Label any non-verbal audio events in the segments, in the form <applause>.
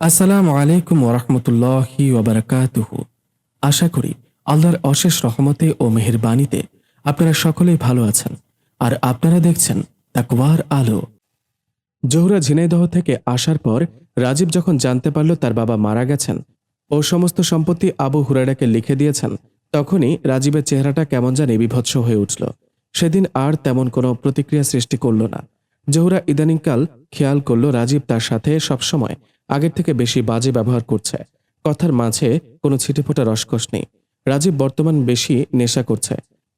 আসসালামু আলাইকুম ওরহমতুল্লাহি ওবরাকাতুহু। আশা করি আল্লাহর অশেষ রহমতে ও মেহেরবানিতে আপনারা সকলেই ভালো আছেন আর আপনারা দেখছেন তাকওয়ার আলো। জোহরা ঝিনাইদহ থেকে আসার পর রাজীব যখন জানতে পারল তার বাবা মারা গেছেন ও সমস্ত সম্পত্তি আবু হুরাইরাকে লিখে দিয়েছেন, তখনই রাজীবের চেহারাটা কেমন জানি বিভৎস হয়ে উঠল। সেদিন আর তেমন কোনো প্রতিক্রিয়া সৃষ্টি করল না। জোহরা ইদানিংকাল খেয়াল করল রাজীব তার সাথে সবসময় আগের থেকে বেশি বাজে ব্যবহার করছে। কথার মাঝে কোনো ছিটেফোঁটা রসকস নেই। রাজীব বর্তমান বেশি নেশা করছে।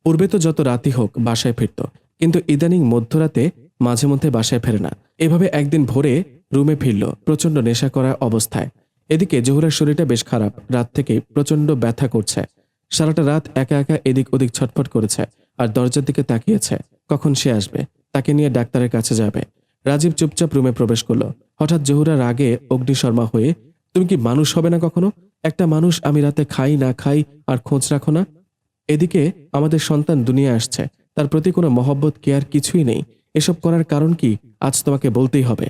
পূর্বে তো যত রাতি হোক বাসায় ফিরত, কিন্তু ইদানিং মধ্যরাতে মাঝে মধ্যে বাসায় ফেরে না। এভাবে একদিন ভোরে রুমে ফিরল, প্রচণ্ড নেশা করা অবস্থায়। এদিকে জহুরার শরীরটা বেশ খারাপ, রাত থেকে প্রচণ্ড ব্যথা করছে। সারাটা রাত একা একা এদিক ওদিক ছটফট করেছে, আর দরজার দিকে তাকিয়েছে, কখন সে আসবে? তাকে নিয়ে ডাক্তারের কাছে যাবে। রাজীব চুপচাপ রুমে প্রবেশ করল। হঠাৎ জহুরার আগে অগ্নিশর্মা হয়ে, তুমি কি মানুষ হবে না কখনো? একটা মানুষ আমি রাতে খাই, না খাই, আর খোঁজ রাখো না? এদিকে আমাদের সন্তান দুনিয়া আসছে। তার প্রতি কোনো মহব্বত কেয়ার কিছুই নেই। এসব করার কারণ কি? আজ তোমাকে বলতেই হবে।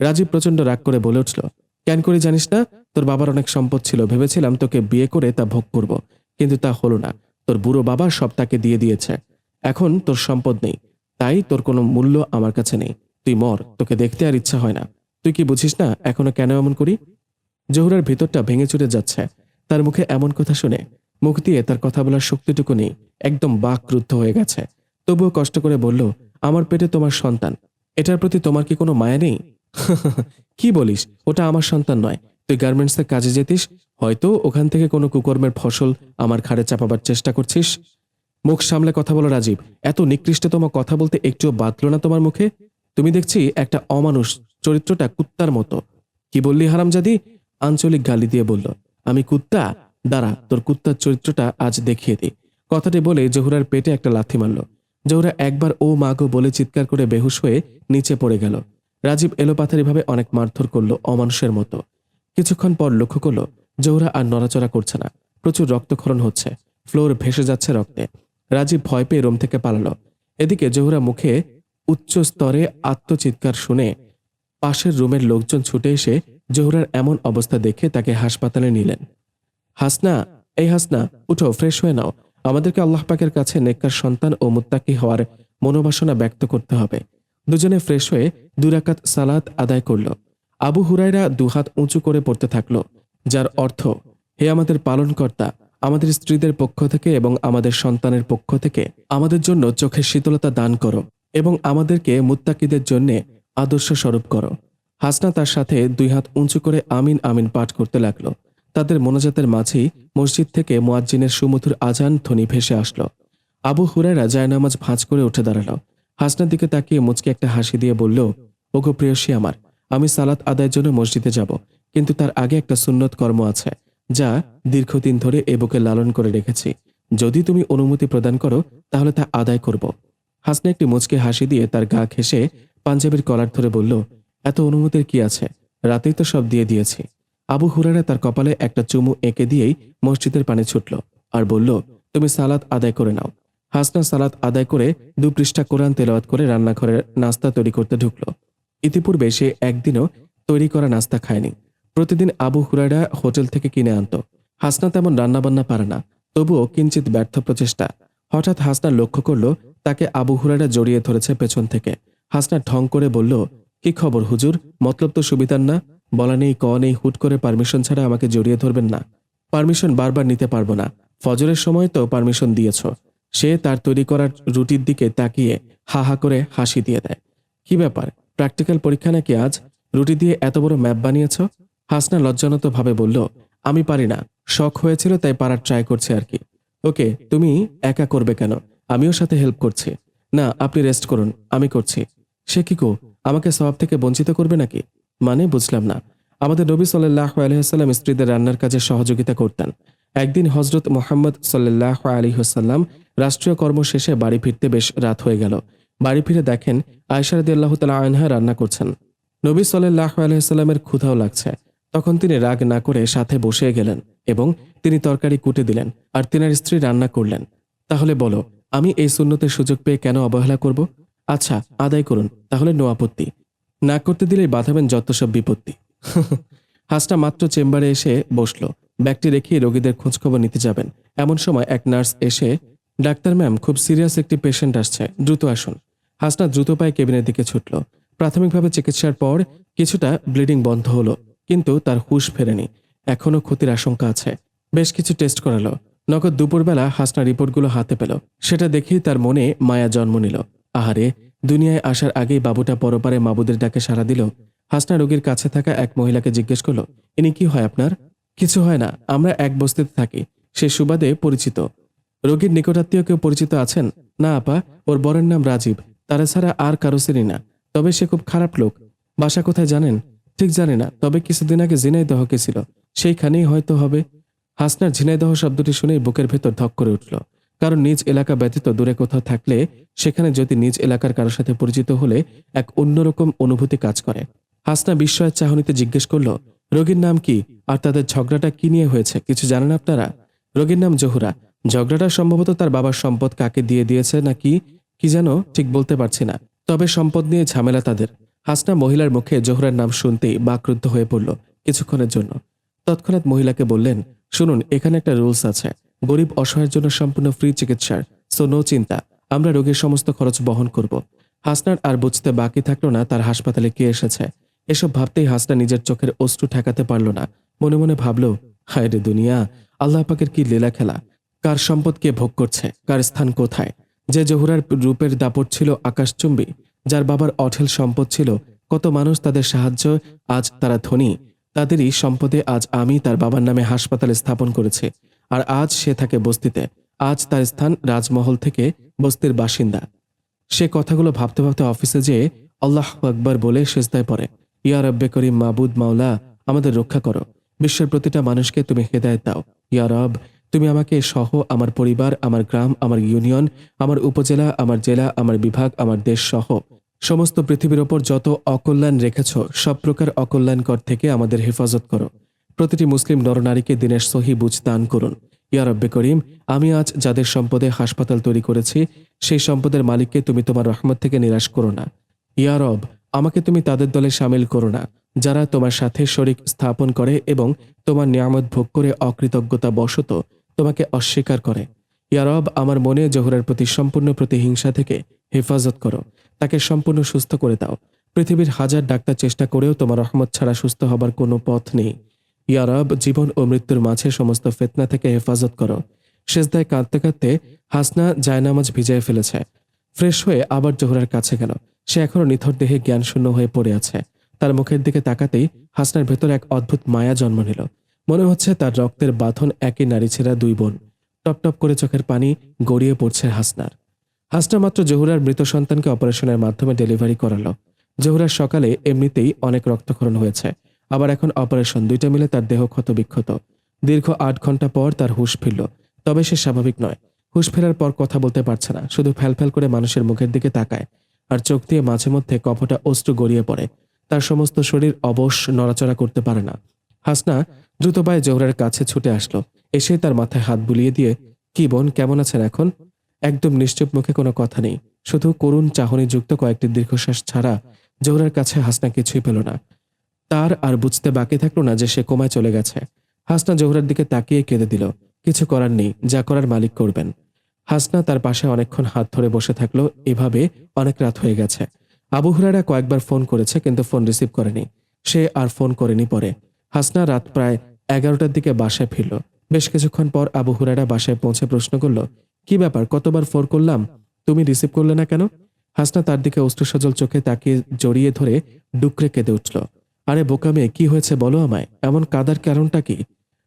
রাজীব প্রচণ্ড রাগ করে বলে উঠল, কেন করে জানিস না? তোর বাবার অনেক সম্পদ ছিল। ভেবেছিলাম তোকে বিয়ে করে তা ভোগ করব, কিন্তু তা হলো না। তোর বুড়ো বাবা সব তাকে দিয়ে দিয়েছে। এখন তোর সম্পদ নেই। তাই তোর কোনো মূল্য আমার কাছে নেই। তুই মর, তোকে দেখতে আর ইচ্ছা হয় না। তুই কি বুঝিস না, এখনও কেন এমন করি? জহুরার ভিতরটা ভেঙে চুরে যাচ্ছে। তার মুখে এমন কথা শুনে মুখ দিয়ে তার কথা বলার শক্তিটুকু নেই, একদম বাক ক্রুদ্ধ হয়ে গেছে। তবুও কষ্ট করে বলল, আমার পেটে তোমার সন্তান, এটার প্রতি তোমার কি কোনো মায়া নেই? <laughs> কি বলিস? ওটা আমার সন্তান নয়। তুই গার্মেন্টসে কাজে যেতিস, হয়তো ওখান থেকে কোনো কুকর্মের ফসল আমার ঘাড়ে চাপাবার চেষ্টা করছিস? মুখ সামলে কথা বলো রাজীব, এত নিকৃষ্টতম কথা বলতে একটুও বাঁধলো না তোমার মুখে? তুমি দেখছি একটা অমানুষ চরিত্রটা কুত্তার মতো। কি বললি হারামজাদি? আঞ্চলিক গালি দিয়ে বলল, আমি কুত্তা? দাঁড়া, তোর কুত্তার চরিত্রটা আজ দেখিয়ে দিই। কথাটি বলে জহুরার পেটে একটা লাথি মারল। জহুরা একবার ও মাগো বলে চিৎকার করে বেহুশ হয়ে নিচে পড়ে গেল। রাজীব এলোপাথারিভাবে অনেক মারধর করল অমানুষের মতো। কিছুক্ষণ পর লক্ষ্য করল, জহুরা আর নড়াচড়া করছে না। প্রচুর রক্তক্ষরণ হচ্ছে। ফ্লোর ভেসে যাচ্ছে রক্তে। রাজীব ভয় পেয়ে রোম থেকে পালালো। এদিকে জহুরা মুখে উচ্চ স্তরে আত্মচিৎকার শুনে পাশের রুমের লোকজন ছুটে এসে জহুরার এমন অবস্থা দেখে তাকে হাসপাতালে নিলেন। হাসনা, এই হাসনা, উঠো, ফ্রেশ হয়ে নাও। আমাদেরকে আল্লাহ পাকের কাছে নেককার সন্তান ও মুত্তাকি হওয়ার মনোবাসনা ব্যক্ত করতে হবে। দুজনে ফ্রেশ হয়ে দুরাকাত সালাত আদায় করল। আবু হুরাইরা দুহাত উঁচু করে পড়তে থাকল, যার অর্থ, হে আমাদের পালনকর্তা, আমাদের স্ত্রীদের পক্ষ থেকে এবং আমাদের সন্তানের পক্ষ থেকে আমাদের জন্য চোখের শীতলতা দান করো। এবং আমাদেরকে মুত্তাকিদের জন্য আদর্শ স্বরূপ করো। হাসনা তার সাথে দুই হাত উঁচু করে আমিন আমিন পাঠ করতে লাগল। তাদের মোনাজাতের মাঝেই মসজিদ থেকে মোয়াজ্জিনের সুমধুর আজান ধ্বনি ভেসে আসলো। আবু হুরাইরা জায়নামাজ ভাঁজ করে উঠে দাঁড়াল। হাসনার দিকে তাকিয়ে মুচকে একটা হাসি দিয়ে বলল, ওগো প্রেয়সী আমার, আমি সালাত আদায়ের জন্য মসজিদে যাব, কিন্তু তার আগে একটা সুন্নত কর্ম আছে, যা দীর্ঘদিন ধরে এ বুকে লালন করে রেখেছি। যদি তুমি অনুমতি প্রদান করো, তাহলে তা আদায় করব। হাসনা একটি মুচকে হাসি দিয়ে তার গা ঘেসে পাঞ্জাবির কলার ধরে বলল, এত অনুমতির কি আছে? রাতেই তো সব দিয়ে দিয়েছি। আবু হুরারা তার কপালে একটা চুমু এঁকে দিয়েই মসজিদের পানে ছুটল আর বলল, তুমি সালাত আদায় করে নাও। হাসনা সালাত আদায় করে দু পৃষ্ঠা কোরআন তেলাওয়াত করে রান্নাঘরের নাস্তা তৈরি করতে ঢুকল। ইতিপূর্বে সে একদিনও তৈরি করা নাস্তা খায়নি। প্রতিদিন আবু হুরাইরা হোটেল থেকে কিনে আনত। হাসনা তেমন রান্নাবান্না পারে না, তবুও কিঞ্চিত ব্যর্থ প্রচেষ্টা। হঠাৎ হাসনা লক্ষ্য করল তাকে আবু হুরাইরা জড়িয়ে ধরেছে পেছন থেকে। হাসনা ঢং করে বলল, কি খবর হুজুর? মতলব তো সুবিধার না। বলা নেই, ক নেই, হুট করে পারমিশন ছাড়া আমাকে জড়িয়ে ধরবেন না। পারমিশন বারবার নিতে পারব না। ফজরের সময় তো পারমিশন দিয়েছ। সে তার তৈরি করার রুটির দিকে তাকিয়ে হা হা করে হাসি দিয়ে দেয়। কি ব্যাপার? প্র্যাকটিক্যাল পরীক্ষা নাকি আজ? রুটি দিয়ে এত বড় ম্যাপ বানিয়েছ? হাসনা লজ্জানত ভাবে বলল, আমি পারি না। শখ হয়েছিল তাই পারার ট্রাই করছি আর কি। ওকে, তুমি একা করবে কেন? আমিও সাথে হেল্প করছি। না, আপনি রেস্ট করুন, আমি করছি। সে কি কো আমাকে সব থেকে বঞ্চিত করবে নাকি? মানে বুঝলাম না। আমাদের নবী সাল্লাহ আলহিহাল্লাম স্ত্রীদের রান্নার কাজে সহযোগিতা করতেন। একদিন হজরত মোহাম্মদ সাল্লাহ আলী হাসাল্লাম রাষ্ট্রীয় কর্ম শেষে বাড়ি ফিরতে বেশ রাত হয়ে গেল। বাড়ি ফিরে দেখেন আয়সারদি আল্লাহ তালা আনহা রান্না করছেন। নবী সাল্লাহ আলহিহাল্লামের ক্ষুধাও লাগছে। তখন তিনি রাগ না করে সাথে বসে গেলেন এবং তিনি তরকারি কুটে দিলেন আর তিনার স্ত্রী রান্না করলেন। তাহলে বলো আমি এই শূন্যতের সুযোগ পেয়ে কেন অবহেলা করব? আচ্ছা আদায় করুন, তাহলে নো আপত্তি। না করতে দিলেই বাঁধাবেন যত সব বিপত্তি। <laughs> হাসনা মাত্র চেম্বারে এসে বসল। ব্যাগটি রেখে রোগীদের খোঁজখবর নিতে যাবেন। এমন সময় এক নার্স এসে, ডাক্তার ম্যাম, খুব সিরিয়াস একটি পেশেন্ট আসছে, দ্রুত আসুন। হাসনা দ্রুত পায়ে কেবিনের দিকে ছুটল। প্রাথমিকভাবে চিকিৎসার পর কিছুটা ব্লিডিং বন্ধ হলো, কিন্তু তার হুশ ফেরেনি। এখনও ক্ষতির আশঙ্কা আছে। বেশ কিছু টেস্ট করালো। নগদ দুপুরবেলা হাসনা রিপোর্টগুলো হাতে পেল। সেটা দেখেই তার মনে মায়া জন্ম নিল। আহারে, দুনিয়ায় আসার আগেই বাবুটা পরপারে মাবুদের ডাকে সাড়া দিল। হাসনা রোগীর কাছে থাকা এক মহিলাকে জিজ্ঞেস করল, ইনি কি হয় আপনার? কিছু হয় না, আমরা এক বস্তিতে থাকি। সে সুবাদে পরিচিত। রোগীর নিকটাত্মীয় কেউ পরিচিত আছেন? না, আপা, ওর বরের নাম রাজীব। তারা ছাড়া আর কারও চিনি না। তবে সে খুব খারাপ লোক। বাসা কোথায় জানেন? ঠিক জানে না, তবে কিছুদিন আগে ঝিনাইদহ ছিল সেইখানেই হয়তো হবে। হাসনার ঝিনাইদহ শব্দটি শুনেই বুকের ভেতর ধক করে উঠল। কারণ নিজ এলাকা ব্যতীত দূরে কোথাও থাকলে সেখানে যদি নিজ এলাকার কারোর সাথে পরিচিত হলে এক অন্যরকম অনুভূতি কাজ করে। হাসনা বিস্ময়ের চাহনিতে জিজ্ঞেস করল, রোগীর নাম কি? আর তাদের ঝগড়াটা কি নিয়ে হয়েছে? কিছু জানেন আপনারা? রোগীর নাম জহুরা। ঝগড়াটা সম্ভবত তার বাবার সম্পদ কাকে দিয়ে দিয়েছে নাকি কি? কি যেন ঠিক বলতে পারছি না। তবে সম্পদ নিয়ে ঝামেলা তাদের। হাসনা মহিলার মুখে জোহরার নাম শুনতেই বাকরুদ্ধ হয়ে পড়ল কিছুক্ষণের জন্য। তৎক্ষণাৎ মহিলাকে বললেন শুনুন, এখানে একটা রুলস আছে। গরিব অসহায়ের জন্য সম্পূর্ণ ফ্রি চিকিৎসার। সো নো চিন্তা। আমরা রোগীর সমস্ত খরচ বহন করব। হাসনার আর বুঝতে বাকি থাকল না, তার হাসপাতালে কে এসেছে? এসব ভাবতেই হাসনা নিজের চোখের অশ্রু ঠেকাতে পারল না। মনে মনে ভাবল, হায় রে দুনিয়া, আল্লাহ পাকের কি লীলা খেলা। কার সম্পদ কে ভোগ করছে? কার স্থান কোথায়? যে জহুরার রূপের দাপট ছিল আকাশচুম্বী, যার বাবার অঠেল সম্পদ ছিল, কত মানুষ তাদের সাহায্য, আজ তারা ধনী। তাদেরই সম্পদে আজ আমি তার বাবার নামে হাসপাতাল স্থাপন করেছি, আর আজ সে থাকে বস্তিতে। আজ তার স্থান রাজমহল থেকে বস্তির বাসিন্দা। সে কথাগুলো ভাবতে ভাবতে অফিসে যেয়ে আল্লাহ আকবর বলে সেজদায় পড়ে। ইয়া রব্বে করিম মাবুদ মাওলা, আমাদের রক্ষা করো। বিশ্বের প্রতিটা মানুষকে তুমি হেদায়ত দাও। ইয়া রব, তুমি আমাকে সহ আমার পরিবার, আমার গ্রাম, আমার ইউনিয়ন, আমার উপজেলা, আমার জেলা, আমার বিভাগ, আমার দেশ সহ সমস্ত পৃথিবীর ওপর যত অকল্যাণ রেখেছ, সব প্রকার অকল্যাণকর থেকে আমাদের হেফাজত করো। প্রতিটি মুসলিম নরনারীকে দিনের সহি বুঝ দান করুন। ইয়া রব্বে করিম, আমি আজ যাদের সম্পদে হাসপাতাল তৈরি করেছি, সেই সম্পদের মালিককে তুমি তোমার রহমত থেকে নিরাশ করো না। ইয়ারব আমাকে তুমি তাদের দলে সামিল করো না, যারা তোমার সাথে শরিক স্থাপন করে এবং তোমার নিয়ামত ভোগ করে অকৃতজ্ঞতা বশত তোমাকে অস্বীকার করে। ইয়ারব আমার মনে জোহরের প্রতি সম্পূর্ণ প্রতিহিংসা থেকে হেফাজত করো। তাকে সম্পূর্ণ সুস্থ করে দাও। পৃথিবীর হাজার ডাক্তার চেষ্টা করেও তোমার রহমত ছাড়া সুস্থ হবার কোনো পথ নেই। ইয়ারব জীবন ও মৃত্যুর মাঝে সমস্ত ফেতনা থেকে হেফাজত করো। শেষদায় কাঁদতে কাঁদতে হাসনা জায়নামাজ ভিজায় ফেলেছে। ফ্রেশ হয়ে আবার জোহরার কাছে গেল। সে এখনও নিথর দেহে জ্ঞানশূন্য হয়ে পড়ে আছে। তার মুখের দিকে তাকাতেই হাসনার ভেতর এক অদ্ভুত মায়া জন্ম নিল। মনে হচ্ছে তার রক্তের বাঁধন একই নারী ছেঁড়া দুই বোন। টপ টপ করে চোখের পানি গড়িয়ে পড়ছে হাসনার। হাসনা মাত্র জহুরার মৃত সন্তানকে অপারেশনের মাধ্যমে ডেলিভারি করালো। জহুরার সকালে এমনিতেই অনেক রক্তক্ষরণ হয়েছে। আবার এখন অপারেশন, দুইটা মিলে তার দেহ ক্ষত বিক্ষত দীর্ঘ আট ঘণ্টা পর তার হুঁশ ফিরল। তবে সে স্বাভাবিক নয়। হুঁশ ফেরার পর কথা বলতে পারছে না। শুধু ফ্যালফ্যাল করে মানুষের মুখের দিকে তাকায় আর চোখ দিয়ে মাঝে মধ্যে কপটা অস্ত্র গড়িয়ে পড়ে। তার সমস্ত শরীর অবশ, নড়াচড়া করতে পারে না। হাসনা দ্রুত পায়ে জোহরের কাছে ছুটে আসলো। এসে তার মাথায় হাত বুলিয়ে দিয়ে, কি বোন, কেমন আছেন এখন? একদম নিশ্চুপ মুখে কোনো কথা নেই। শুধু করুণ চাহনিযুক্ত কয়েকটি দীর্ঘশ্বাস ছাড়া জোহরের কাছে হাসনা কিছুই পেল না। তার আর বুঝতে বাকি থাকল না যে সে কোমায় চলে গেছে। হাসনা জোহরের দিকে তাকিয়ে কেঁদে দিল। কিছু করার নেই, যা করার মালিক করবেন। হাসনা তার পাশে অনেকক্ষণ হাত ধরে বসে থাকল, এভাবে অনেক রাত হয়ে গেছে। আবু হুরারা কয়েকবার ফোন করেছে, কিন্তু ফোন রিসিভ করেনি। সে আর ফোন করেনি পরে। হাসনা রাত প্রায় এগারোটার দিকে বাসায় ফিরল। বেশ কিছুক্ষণ পর আবু হুরারা বাসায় পৌঁছে প্রশ্ন করল কি ব্যাপার? কতবার ফোন করলাম? তুমি রিসিভ করলে না কেন? হাসনা তার দিকে অস্ত্রসজল চোখে তাকিয়ে জড়িয়ে ধরে ডুকরে কেঁদে উঠল। আরে বোকা মেয়ে, কি হয়েছে বলো আমায়? এমন কাদার কারণটা কি?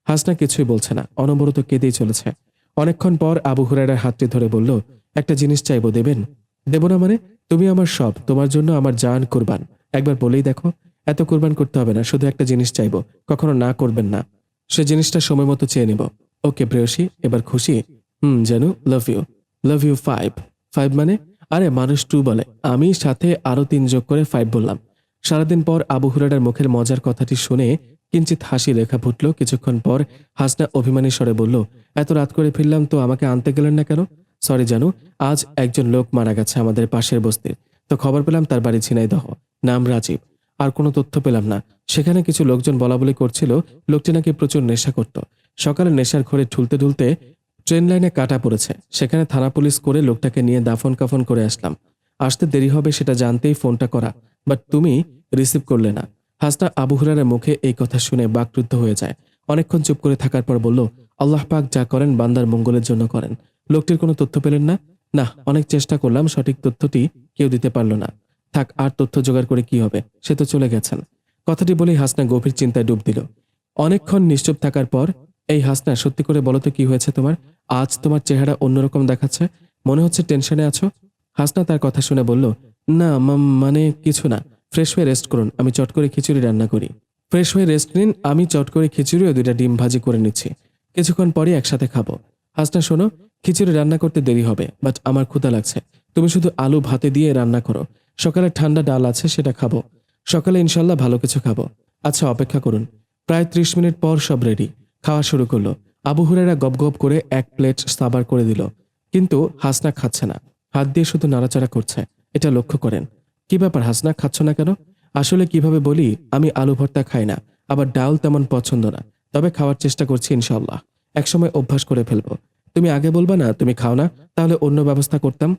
হাসনা কিছুই বলছে না, অনবরত কেঁদেই চলেছে। অনেকক্ষণ পর আবু হুরারার হাতটি ধরে বলল, একটা জিনিস চাইব, দেবেন? দেব না মানে? তুমি আমার সব, তোমার জন্য আমার জান কুরবান। একবার বলেই দেখো, এত কুরবান করতে হবে না, শুধু একটা জিনিস চাইব, কখনো না করবেন না। সে জিনিসটা সময় মতো চেয়ে নেব। ওকে প্রেয়সী, এবার খুশি? হুম, জানু love you love you five five মানে আরে মানুষ টু বলে। আমি সাথে আরও তিন যোগ করে ফাইভ বললাম। সারাদিন পর আবু হুরাডার মুখের মজার কথাটি শুনে কিঞ্চিত হাসি রেখা ফুটল। কিছুক্ষণ পর হাসনা অভিমানী স্বরে বলল, এত রাত করে ফিরলাম তো আমাকে আনতে গেলেন না কেন? সরি জানু, আজ একজন লোক মারা গেছে আমাদের পাশের বস্তির। তো খবর পেলাম তার বাড়ি ঝিনাইদহ। নাম রাজীব। আর কোনো তথ্য পেলাম না। সেখানে কিছু লোকজন বলা বলি করছিল। লোকটি নাকি প্রচুর নেশা করত। সকালে নেশার ঘরে ঠুলতে ঠুলতে ট্রেন লাইনে কাটা পড়েছে। সেখানে থানা পুলিশ করে লোকটাকে নিয়ে দাফন কাফন করে আসলাম। আসতে দেরি হবে সেটা জানতেই ফোনটা করা, বাট তুমি রিসিভ করলে না। হাসনা আবু হুরারের মুখে এই কথা শুনে বাকরুদ্ধ হয়ে যায়। অনেকক্ষণ চুপ করে থাকার পর বলল, আল্লাহ পাক যা করেন বান্দার মঙ্গলের জন্য করেন। লোকটির কোনো তথ্য পেলেন না? না, অনেক চেষ্টা করলাম, সঠিক তথ্যটি কেউ দিতে পারল না। থাক, আর তথ্য জোগাড় করে কি হবে, সে তো চলে গেছেন। কথাটি বলেই হাসনা গভীর চিন্তায় ডুব দিল। অনেকক্ষণ নিশ্চুপ থাকার পর, এই হাসনা সত্যি করে বলো তো কি হয়েছে তোমার? আজ তোমার চেহারা অন্যরকম দেখাচ্ছে। মনে হচ্ছে টেনশনে আছো। হাসনা তার কথা শুনে বলল, না মানে কিছু না। ফ্রেশ হয়ে রেস্ট করুন। আমি চট করে খিচুড়ি রান্না করি। ফ্রেশ হয়ে রেস্ট নিন। আমি চট করে খিচুড়ি ও দুইটা ডিম ভাজি করে নিচ্ছি। কিছুক্ষণ পরই একসাথে খাব। হাসনা, শোনো, খিচুড়ি রান্না করতে দেরি হবে, বাট আমার ক্ষুধা লাগছে। তুমি শুধু আলু ভাতে দিয়ে রান্না করো। সকালে ঠান্ডা ডাল আছে, সেটা খাব। সকালে ইনশাল্লাহ ভালো কিছু খাব। আচ্ছা অপেক্ষা করুন। প্রায় ত্রিশ মিনিট পর সব রেডি। খাওয়া শুরু করল। আবু হুরেরা গপ গপ করে এক প্লেট সাবার করে দিল। কিন্তু হাসনা খাচ্ছে না। হাত দিয়ে শুধু নাড়াচাড়া করছে। এটা লক্ষ্য করেন। কি ব্যাপার, হাসনা, খাচ্ছ না কেন? আসলে কীভাবে বলি, আমি আলু ভর্তা খাই না, আবার ডাল তেমন পছন্দ না। তবে খাওয়ার চেষ্টা করছি ইনশাল্লাহ একসময় অভ্যাস করে ফেলব। তুমি আগে বলবা না, তুমি খাও না, তাহলে অন্য ব্যবস্থা করতাম।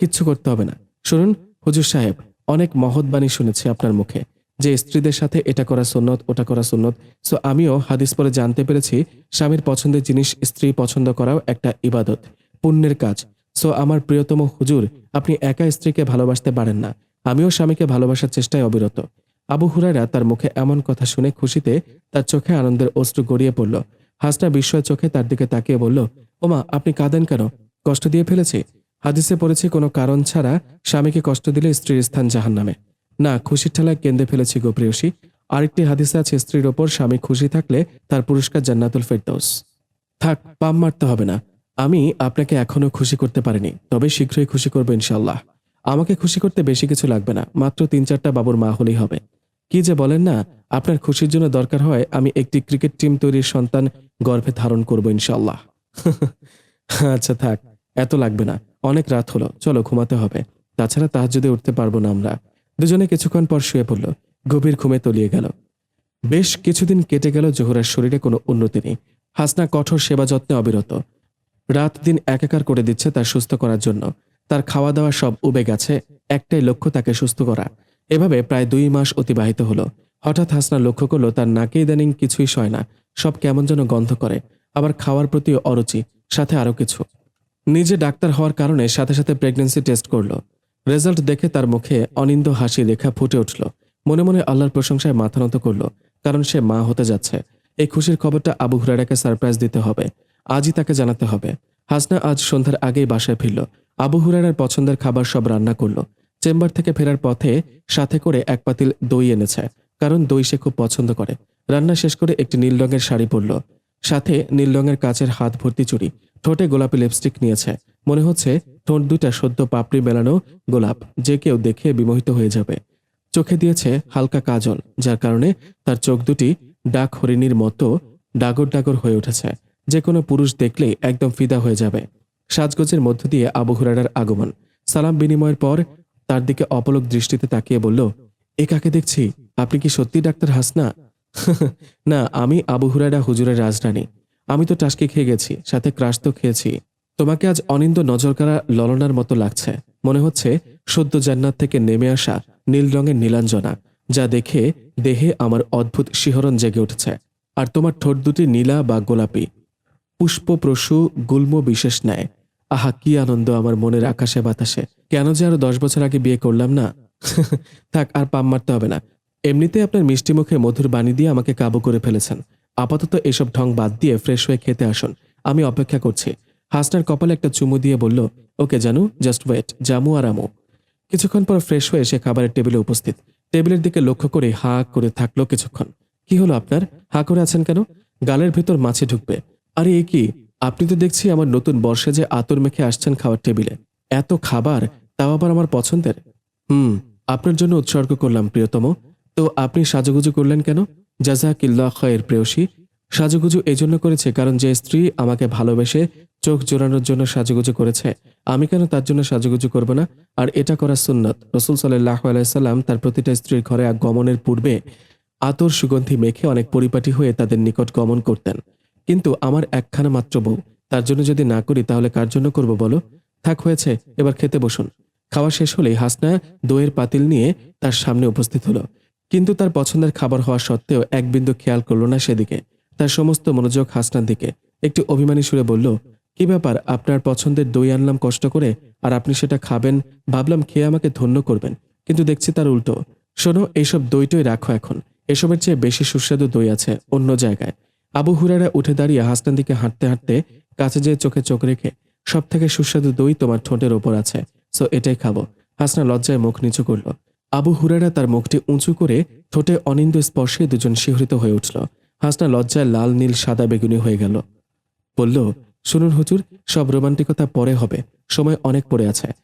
কিচ্ছু করতে হবে না। শুনুন, হুজুর সাহেব, অনেক মহৎ বাণী শুনেছি আপনার মুখে। যে স্ত্রীদের সাথে এটা করা সুন্নত, ওটা করা সুন্নত। সো আমিও হাদিস পরে জানতে পেরেছি, স্বামীর পছন্দের জিনিস স্ত্রী পছন্দ করাও একটা ইবাদত, পুণ্যের কাজ। সো আমার প্রিয়তম হুজুর, আপনি একা স্ত্রীকে ভালোবাসতে পারেন না। আমিও স্বামীকে ভালোবাসার চেষ্টায় অবিরত। আবু হুরায়রা তার মুখে এমন কথা শুনে খুশিতে তার চোখে আনন্দের অশ্রু গড়িয়ে পড়ল। হাসনা বিস্ময় চোখে তার দিকে তাকিয়ে বলল, ওমা, আপনি কাঁদেন কেন? কষ্ট দিয়ে ফেলেছি? হাদিসে পড়েছি, কোনো কারণ ছাড়া স্বামীকে কষ্ট দিলে স্ত্রীর স্থান জাহান্নামে। না, খুশির ঠেলায় কেন্দ্রে ফেলেছি গোপ্রেয়সী আরেকটি হাদিসে আছে, স্ত্রীর ওপর স্বামী খুশি থাকলে তার পুরস্কার জান্নাতুল ফেরদৌস। থাক পাম মারতে হবে না। আমি আপনাকে এখনও খুশি করতে পারিনি, তবে শীঘ্রই খুশি করব ইনশাল্লাহ আমাকে খুশি করতে বেশি কিছু লাগবে না, মাত্র তিন চারটা বাবুর মা হলেই হবে। কি যে বলেন না, আপনার খুশির জন্য দরকার হয় আমি একটি ক্রিকেট টিম তৈরির সন্তান গর্ভে ধারণ করব ইনশাল্লাহ আচ্ছা থাক, এত লাগবে না, অনেক রাত হলো, চলো ঘুমাতে হবে। তাছাড়া তাহার যদি উঠতে পারব না আমরা। দুজনে কিছুক্ষণ পর শুয়ে পড়ল। গভীর ঘুমে তলিয়ে গেল। বেশ কিছুদিন কেটে গেল জোহরার শরীরে কোনো উন্নতি নেই। হাসনা কঠোর সেবা যত্নে অবিরত। রাত দিন একাকার করে দিচ্ছে তার সুস্থ করার জন্য। তার খাওয়া দাওয়া সব উবে গেছে, একটাই লক্ষ্য তাকে সুস্থ করা। এভাবে প্রায় দুই মাস অতিবাহিত হলো। হঠাৎ হাসনা লক্ষ্য করল, তার নাকে ইদানিং কিছুই সয় না। সব কেমন যেন গন্ধ করে। আবার খাওয়ার প্রতিও অরুচি, সাথে আরও কিছু। নিজে ডাক্তার হওয়ার কারণে সাথে সাথে প্রেগন্যান্সি টেস্ট করল। রেজাল্ট দেখে তার মুখে অনিন্দ হাসি রেখা ফুটে উঠল। মনে মনে আল্লাহর প্রশংসায় মাথা নত করল, কারণ সে মা হতে যাচ্ছে। এই খুশির খবরটা আবু হুরারাকে সারপ্রাইজ দিতে হবে। আজই তাকে জানাতে হবে। হাসনা আজ সন্ধ্যার আগেই বাসায় ফিরল। আবু হুরারার পছন্দের খাবার সব রান্না করল। চেম্বার থেকে ফেরার পথে সাথে করে এক পাতিল দই এনেছে, কারণ দই সে খুব পছন্দ করে। রান্না শেষ করে একটি নীল রঙের শাড়ি পরল। সাথে নীল রঙের কাচের হাত ভর্তি চুড়ি, ঠোঁটে গোলাপি লিপস্টিক নিয়েছে। মনে হচ্ছে ঠোঁট দুটা সদ্য পাপড়ি মেলানো গোলাপ, যে কেউ দেখে বিমোহিত হয়ে যাবে। চোখে দিয়েছে হালকা কাজল, যার কারণে তার চোখ দুটি ডাক হরিণীর মতো ডাগর ডাগর হয়ে উঠেছে। যে কোনো পুরুষ দেখলেই একদম ফিদা হয়ে যাবে। সাজগোজের মধ্য দিয়ে আবু হুরারার আগমন। সালাম বিনিময়ের পর তার দিকে অপলক দৃষ্টিতে তাকিয়ে বলল, এ কাকে দেখছি? আপনি কি সত্যি ডাক্তার হাসনা? <laughs> না, আমি আবু হুরারা হুজুরের রাজরানী আমি তো টাসকি খেয়ে গেছি, সাথে ক্রাশ তো খেয়েছি। তোমাকে আজ অনিন্দ নজর কাড়া ললনার মতো লাগছে। মনে হচ্ছে সদ্য জান্নাত থেকে নেমে আসা নীল রঙের নীলাঞ্জনা, যা দেখে দেহে আমার অদ্ভুত শিহরণ জেগে উঠছে। আর তোমার ঠোঁট দুটি নীলা বা গোলাপি। পুষ্পপ্রসূ গুল্ম বিশেষ নেয় আহা, কি আনন্দ আমার মনের আকাশে বাতাসে। কেন যে আরও দশ বছর আগে বিয়ে করলাম না? <laughs> থাক, আর পাম মারতে হবে না। এমনিতে আপনার মিষ্টি মুখে মধুর বাণী দিয়ে আমাকে কাবু করে ফেলেছেন। আপাতত এসব ঢং বাদ দিয়ে ফ্রেশ হয়ে খেতে আসুন। আমি অপেক্ষা করছি। হাসনার কপালে একটা চুমু দিয়ে বলল, ওকে জানু জাস্ট ওয়েট জামু আর আমু। কিছুক্ষণ পর ফ্রেশ হয়ে সে খাবারের টেবিলে উপস্থিত। টেবিলের দিকে লক্ষ্য করে হা করে থাকল কিছুক্ষণ। কি হলো আপনার? হা করে আছেন কেন? গালের ভেতর মাছে ঢুকবে। আরে, এ কি? আপনি তো দেখছি আমার নতুন বর্ষে যে আতর মেখে আসছেন খাওয়ার টেবিলে। এত খাবার, তাও আবার আমার পছন্দের? হুম, আপনার জন্য উৎসর্গ করলাম, প্রিয়তম। তো আপনি সাজুগুজু করলেন কেন? জাজা কিল্লা খয়ের প্রেয়সী। সাজুগুজু এজন্য করেছে কারণ যে স্ত্রী আমাকে ভালোবেসে চোখ জোড়ানোর জন্য সাজুগুজু করেছে। আমি কেন তার জন্য সাজুগুজু করব না? আর এটা করা সুন্নত। রসুল সাল্লাহ আলাইসাল্লাম তার প্রতিটা স্ত্রীর ঘরে গমনের পূর্বে আতর সুগন্ধি মেখে অনেক পরিপাটি হয়ে তাদের নিকট গমন করতেন। কিন্তু আমার একখানা মাত্র বউ, তার জন্য যদি না করি তাহলে কার জন্য করব বলো? থাক হয়েছে, এবার খেতে বসুন। খাওয়া শেষ হলেই হাসনা দইয়ের পাতিল নিয়ে তার সামনে উপস্থিত হলো। কিন্তু তার পছন্দের খাবার হওয়া সত্ত্বেও এক বিন্দু খেয়াল করল না সেদিকে। তার সমস্ত মনোযোগ হাসনার দিকে। একটু অভিমানী সুরে বলল কি ব্যাপার? আপনার পছন্দের দই আনলাম কষ্ট করে, আর আপনি সেটা খাবেন, ভাবলাম খেয়ে আমাকে ধন্য করবেন, কিন্তু দেখছি তার উল্টো। শোনো, এইসব দইটই রাখো এখন। এসবের চেয়ে বেশি সুস্বাদু দই আছে অন্য জায়গায়। আবু হুরারা উঠে দাঁড়িয়ে হাসনার দিকে হাঁটতে হাঁটতে কাছে যেয়ে চোখে চোখ রেখে সব থেকে সুস্বাদু দই তোমার ঠোঁটের ওপর আছে, সো এটাই খাব। হাসনা লজ্জায় মুখ নিচু করল। আবু হুরারা তার মুখটি উঁচু করে ঠোঁটে অনিন্দ স্পর্শে দুজন শিহরিত হয়ে উঠল। হাসনা লজ্জায় লাল, নীল, সাদা বেগুনি হয়ে গেল। বলল শুনুন হুজুর সব রোমান্টিকতা পরে হবে সময় অনেক পড়ে আছে।